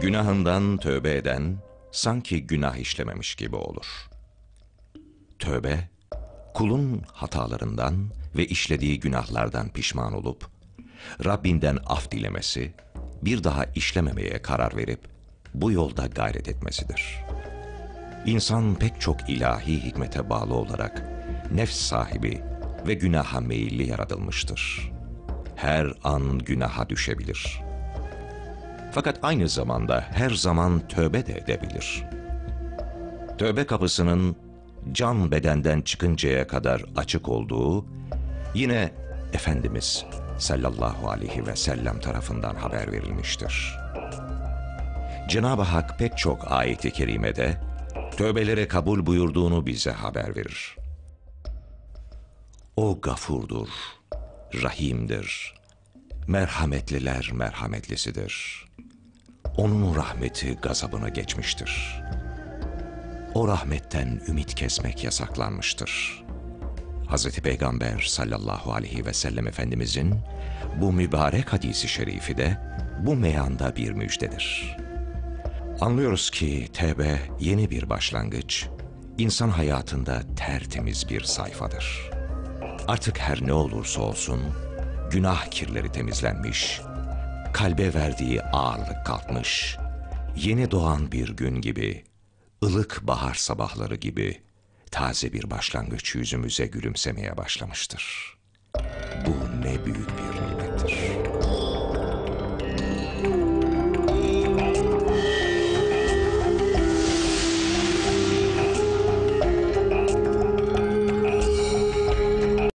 Günahından tövbe eden sanki günah işlememiş gibi olur. Tövbe, kulun hatalarından ve işlediği günahlardan pişman olup, Rabbinden af dilemesi, bir daha işlememeye karar verip, bu yolda gayret etmesidir. İnsan pek çok ilahi hikmete bağlı olarak, nefs sahibi ve günaha meyilli yaratılmıştır. Her an günaha düşebilir. Fakat aynı zamanda her zaman tövbe de edebilir. Tövbe kapısının can bedenden çıkıncaya kadar açık olduğu yine Efendimiz sallallahu aleyhi ve sellem tarafından haber verilmiştir. Cenab-ı Hak pek çok ayet-i kerimede tövbelere kabul buyurduğunu bize haber verir. O gafurdur, rahimdir, merhametliler merhametlisidir. Onun rahmeti gazabını geçmiştir. O rahmetten ümit kesmek yasaklanmıştır. Hz. Peygamber sallallahu aleyhi ve sellem Efendimizin bu mübarek hadisi şerifi de bu meyanda bir müjdedir. Anlıyoruz ki tevbe yeni bir başlangıç, insan hayatında tertemiz bir sayfadır. Artık her ne olursa olsun günah kirleri temizlenmiş, kalbe verdiği ağırlık kalkmış, yeni doğan bir gün gibi, ılık bahar sabahları gibi taze bir başlangıç yüzümüze gülümsemeye başlamıştır. Bu ne büyük bir nimet.